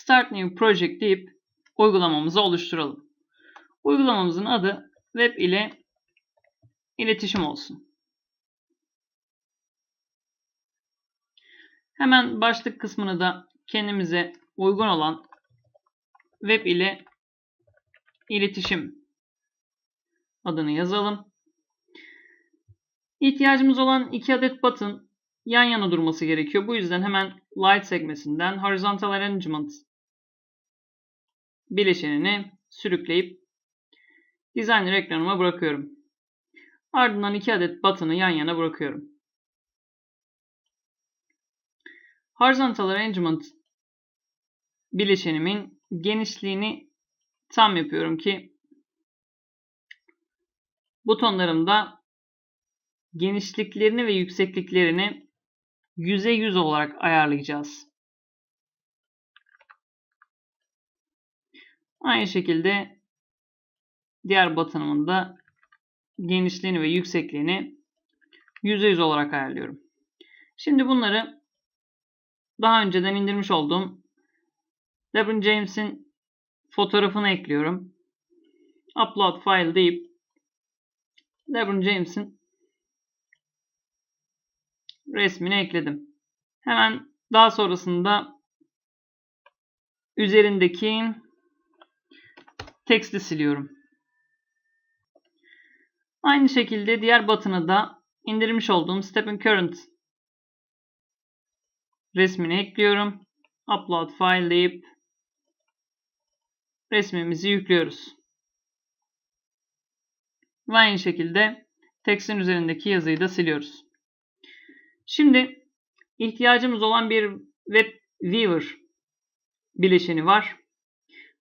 Start New Project deyip uygulamamızı oluşturalım. Uygulamamızın adı web ile iletişim olsun. Hemen başlık kısmını da kendimize uygun olan web ile iletişim adını yazalım. İhtiyacımız olan iki adet button yan yana durması gerekiyor. Bu yüzden hemen light sekmesinden horizontal arrangement bileşenini sürükleyip designer ekranıma bırakıyorum. Ardından iki adet button'ı yan yana bırakıyorum. Horizontal arrangement bileşenimin genişliğini tam yapıyorum ki butonlarımda genişliklerini ve yüksekliklerini 100'e 100 olarak ayarlayacağız. Aynı şekilde diğer button'ımın da genişliğini ve yüksekliğini 100'e 100 olarak ayarlıyorum. Şimdi bunları daha önceden indirmiş olduğum LeBron James'in fotoğrafını ekliyorum. Upload file deyip LeBron James'in resmini ekledim. Hemen daha sonrasında üzerindeki teksti siliyorum. Aynı şekilde diğer button'a da indirmiş olduğum Step Current resmini ekliyorum. Upload file deyip resmimizi yüklüyoruz. Ve aynı şekilde tekstin üzerindeki yazıyı da siliyoruz. Şimdi ihtiyacımız olan bir Web Viewer bileşeni var.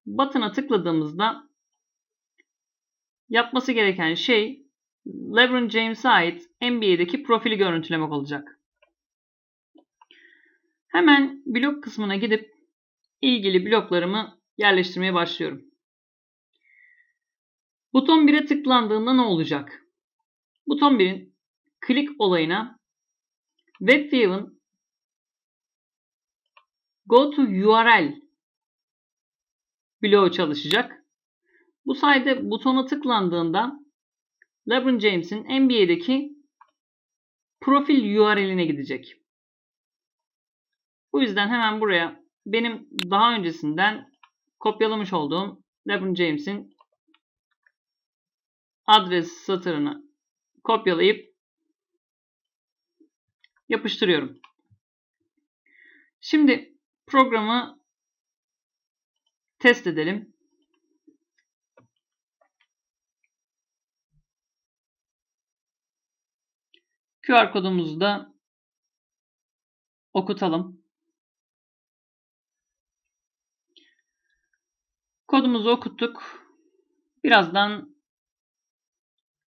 Button'a tıkladığımızda yapması gereken şey LeBron James'e ait NBA'deki profili görüntülemek olacak. Hemen blok kısmına gidip ilgili bloklarımı yerleştirmeye başlıyorum. Buton 1'e tıklandığında ne olacak? Buton 1'in klik olayına WebView'ın Go to URL bloğu çalışacak. Bu sayede butona tıklandığında LeBron James'in NBA'deki profil URL'ine gidecek. Bu yüzden hemen buraya benim daha öncesinden kopyalamış olduğum LeBron James'in adres satırını kopyalayıp yapıştırıyorum. Şimdi programı test edelim. QR kodumuzu da okutalım. Kodumuzu okuttuk. Birazdan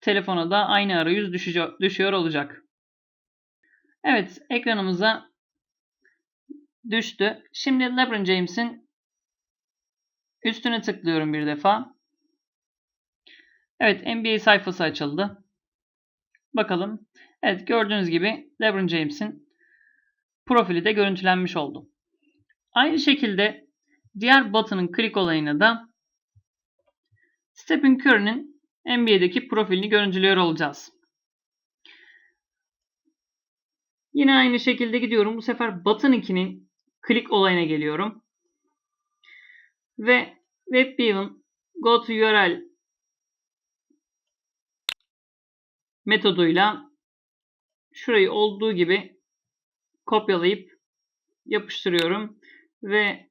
telefona da aynı arayüz düşüyor, olacak. Evet ekranımıza düştü. Şimdi LeBron James'in üstüne tıklıyorum bir defa. Evet NBA sayfası açıldı. Bakalım. Evet gördüğünüz gibi LeBron James'in profili de görüntülenmiş oldu. Aynı şekilde diğer button'ın klik olayına da Stephen Curry'nin NBA'deki profilini görüntülüyor olacağız. Yine aynı şekilde gidiyorum. Bu sefer button 2'nin klik olayına geliyorum. Ve WebView'ın Go URL metoduyla şurayı olduğu gibi kopyalayıp yapıştırıyorum ve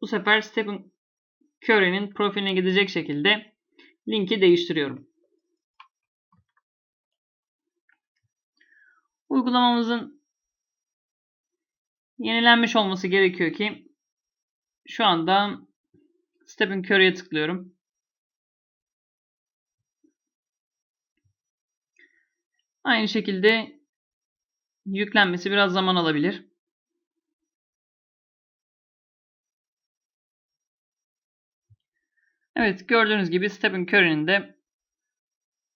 bu sefer Stephen Curry'nin profiline gidecek şekilde linki değiştiriyorum. Uygulamamızın yenilenmiş olması gerekiyor ki şu anda Stephen Curry'e tıklıyorum. Aynı şekilde yüklenmesi biraz zaman alabilir. Evet gördüğünüz gibi Stephen Curry'nin de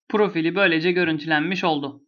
profili böylece görüntülenmiş oldu.